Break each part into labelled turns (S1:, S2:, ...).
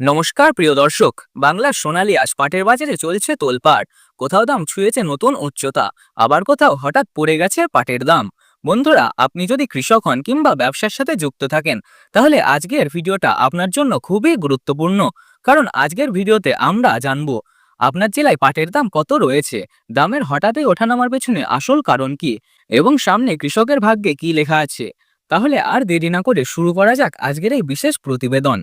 S1: নমস্কার, প্রিয় দর্শক। বাংলার সোনালী আজ পাটের বাজারে চলছে তোলপাড়। কোথাও দাম ছুঁয়েছে নতুন উচ্চতা, আবার কোথাও হঠাৎ পড়ে গেছে পাটের দাম। বন্ধুরা, আপনি যদি কৃষক হন কিংবা ব্যবসার সাথে যুক্ত থাকেন, তাহলে আজকের ভিডিওটা আপনার জন্য খুবই গুরুত্বপূর্ণ। কারণ আজকের ভিডিওতে আমরা জানব, আপনার জেলায় পাটের দাম কত রয়েছে? দামের হঠাৎই ওঠানামার পেছনে আসল কারণ কি? এবং সামনে কৃষকের ভাগ্যে কি লেখা আছে? তাহলে আর দেরি না করে শুরু করা যাক আজকের এই বিশেষ প্রতিবেদন।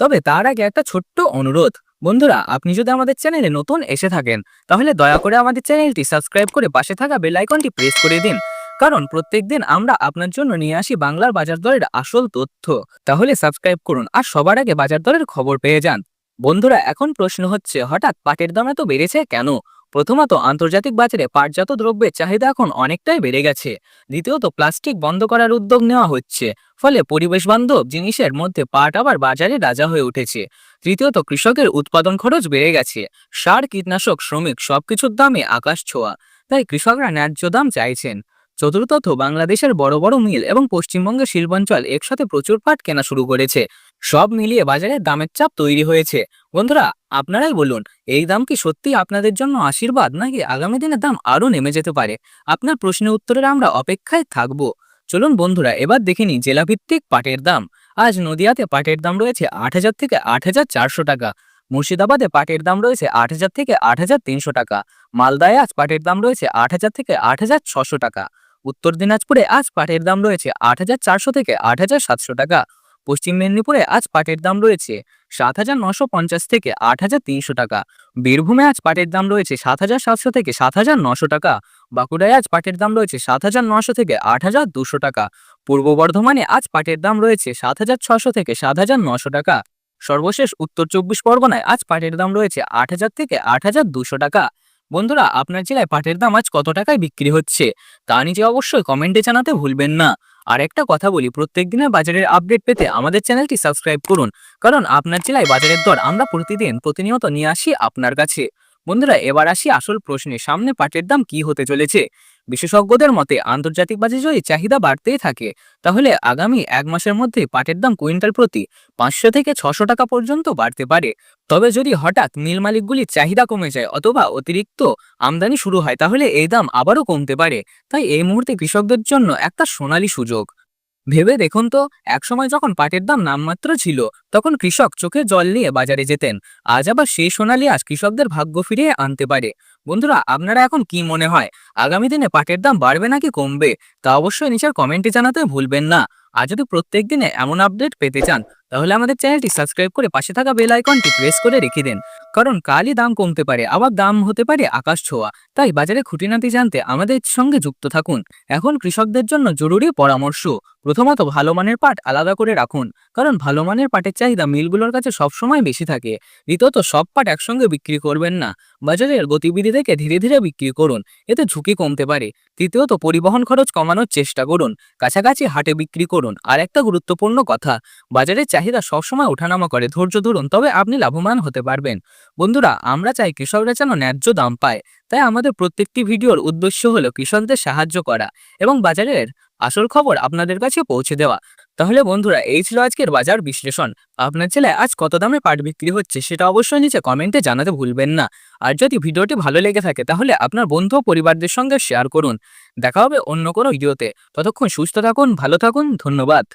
S1: তবে তার আগে একটা ছোট্ট অনুরোধ। বন্ধুরা, আপনি যদি আমাদের চ্যানেলে নতুন এসে থাকেন, তাহলে দয়া করে আমাদের চ্যানেলটি সাবস্ক্রাইব করে পাশে থাকা বেল আইকনটি প্রেস করে দিন। কারণ প্রত্যেক দিন আমরা আপনার জন্য নিয়ে আসি বাংলার বাজার দরের আসল তথ্য। তাহলে সাবস্ক্রাইব করুন আর সবার আগে বাজার দরের খবর পেয়ে যান। বন্ধুরা, এখন প্রশ্ন হচ্ছে, হঠাৎ পাটের দাম এত বেড়েছে কেন? প্রথমত, আন্তর্জাতিক বাজারে পাটজাত দ্রব্যের চাহিদা এখন অনেকটাই বেড়ে গেছে। দ্বিতীয়ত, প্লাস্টিক বন্ধ করার উদ্যোগ নেওয়া হচ্ছে। ফলে পরিবেশ বান্ধব জিনিসের মধ্যে পাট আবার বাজারে রাজা হয়ে উঠেছে। তৃতীয়ত, কৃষকের উৎপাদন খরচ বেড়ে গেছে। সার, কীটনাশক, শ্রমিক সবকিছুর দামে আকাশ ছোঁয়া। তাই কৃষকরা ন্যায্য দাম চাইছেন। চতুর্থত, বাংলাদেশের বড় বড় মিল এবং পশ্চিমবঙ্গের শিল্পাঞ্চল একসাথে প্রচুর পাট কেনা শুরু করেছে। সব মিলিয়ে বাজারে দামের চাপ তৈরি হয়েছে। বন্ধুরা, আপনারাই বলুন, এই দাম কি সত্যি আপনাদের জন্য আশীর্বাদ নাকি আগামী দিনে দাম আরও নেমে যেতে পারে? আপনার প্রশ্নের উত্তরের আমরা অপেক্ষায় থাকব। চলুন বন্ধুরা, এবার দেখে নিই জেলাভিত্তিক পাটের দাম। আজ নদিয়াতে পাটের দাম রয়েছে আট হাজার থেকে আট হাজার চারশো টাকা। মুর্শিদাবাদে পাটের দাম রয়েছে আট হাজার থেকে আট হাজার তিনশো টাকা। মালদায় আজ পাটের দাম রয়েছে আট হাজার থেকে আট হাজার ছশো টাকা। উত্তর দিনাজপুরে আজ পাটের দাম রয়েছে আট হাজার চারশো থেকে আট হাজার সাতশো টাকা। পশ্চিম মেদিনীপুরে আজ পাটের দাম রয়েছে সাত হাজার নশো পঞ্চাশ থেকে আট হাজার তিনশো টাকা। বীরভূমে আজ পাটের দাম রয়েছে সাত হাজার সাতশো থেকে সাত হাজার নশো টাকা। বাঁকুড়ায় আজ পাটের দাম রয়েছে সাত হাজার নশো থেকে আট হাজার দুশো টাকা। পূর্ব বর্ধমানে আজ পাটের দাম রয়েছে সাত হাজার ছশো থেকে সাত হাজার নশো টাকা। সর্বশেষ উত্তর চব্বিশ পরগনায় আজ পাটের দাম রয়েছে আট হাজার থেকে আট হাজার দুশো টাকা। বন্ধুরা, আপনার জেলায় পাটের দাম আজ কত টাকায় বিক্রি হচ্ছে? তা নিচে অবশ্যই কমেন্টে জানাতে ভুলবেন না। আর একটা কথা বলি, প্রত্যেক দিনের বাজারের আপডেট পেতে আমাদের চ্যানেলটি সাবস্ক্রাইব করুন। কারণ আপনার জেলায় বাজারের দর আমরা প্রতিদিন প্রতিনিয়ত নিয়ে আসি আপনার কাছে। বন্ধুরা, এবার আসি আসল প্রশ্নে সামনে পাটের দাম কি হতে চলেছে? বিশেষজ্ঞদের মতে, আন্তর্জাতিক বাজারে চাহিদা বাড়তেই থাকে, তাহলে আগামী এক মাসের মধ্যে পাটের দাম কুইন্টাল প্রতি পাঁচশো থেকে ছশো টাকা পর্যন্ত বাড়তে পারে। তবে যদি হঠাৎ মিল মালিকগুলির চাহিদা কমে যায় অথবা অতিরিক্ত আমদানি শুরু হয়, তাহলে এই দাম আবারও কমতে পারে। তাই এই মুহূর্তে কৃষকদের জন্য একটা সোনালী সুযোগ। ভেবে দেখুন তো, একসময় যখন পাটের দাম নামমাত্র ছিল, তখন কৃষক চোখে জল নিয়ে বাজারে যেতেন। আজ আবার সেই সোনালি আজ কৃষকদের ভাগ্য ফিরিয়ে আনতে পারে। বন্ধুরা, আপনারা এখন কি মনে হয়? আগামী দিনে পাটের দাম বাড়বে নাকি কমবে? তা অবশ্যই নিচের কমেন্টে জানাতে ভুলবেন না। আর যদি প্রত্যেক দিনে এমন আপডেট পেতে চান, তাহলে আমাদের চ্যানেলটি সাবস্ক্রাইব করে পাশে থাকা বেল আইকনটি প্রেস করে রেখে দেন। কারণ কালই দাম কমতে পারে, আবার দাম হতে পারে আকাশ ছোঁয়া। তাই বাজারে খুঁটিনাটি জানতে আমাদের সঙ্গে যুক্ত থাকুন। এখন কৃষকদের জন্য জরুরি পরামর্শ। প্রথমত ভালো মানের পাট আলাদা করে রাখুন, কারণ ভালো মানের পাটের চাহিদা মিলগুলোর কাছে সবসময় বেশি থাকে। দ্বিতীয়ত, সব পাট একসঙ্গে বিক্রি করবেন না। বাজারের গতিবিধি থেকে ধীরে ধীরে বিক্রি করুন, এতে ঝুঁকি কমতে পারে। তৃতীয়ত, পরিবহন খরচ কমানোর চেষ্টা করুন, কাছাকাছি হাটে বিক্রি করুন। আর একটা গুরুত্বপূর্ণ কথা, বাজারের চাহিদা সবসময় ওঠানামা করে, ধৈর্য ধরুন, তবে আপনি লাভবান হতে পারবেন। বন্ধুরা, আমরা চাই কৃষকরা যেন ন্যায্য দাম পায়, তাই আমাদের প্রত্যেকটি ভিডিওর উদ্দেশ্য হলো কৃষকদের সাহায্য করা এবং বাজারের আসল খবর আপনাদের কাছে পৌঁছে দেওয়া। তাহলে বন্ধুরা, এই ছিল আজকের বাজার বিশ্লেষণ। আপনার ছেলে আজ কত দামে পাট বিক্রি হচ্ছে সেটা অবশ্যই নিচে কমেন্টে জানাতে ভুলবেন না। আর যদি ভিডিওটি ভালো লেগে থাকে, তাহলে আপনার বন্ধু ও পরিবারদের সঙ্গে শেয়ার করুন। দেখা হবে অন্য কোনো ভিডিওতে। ততক্ষণ সুস্থ থাকুন, ভালো থাকুন, ধন্যবাদ।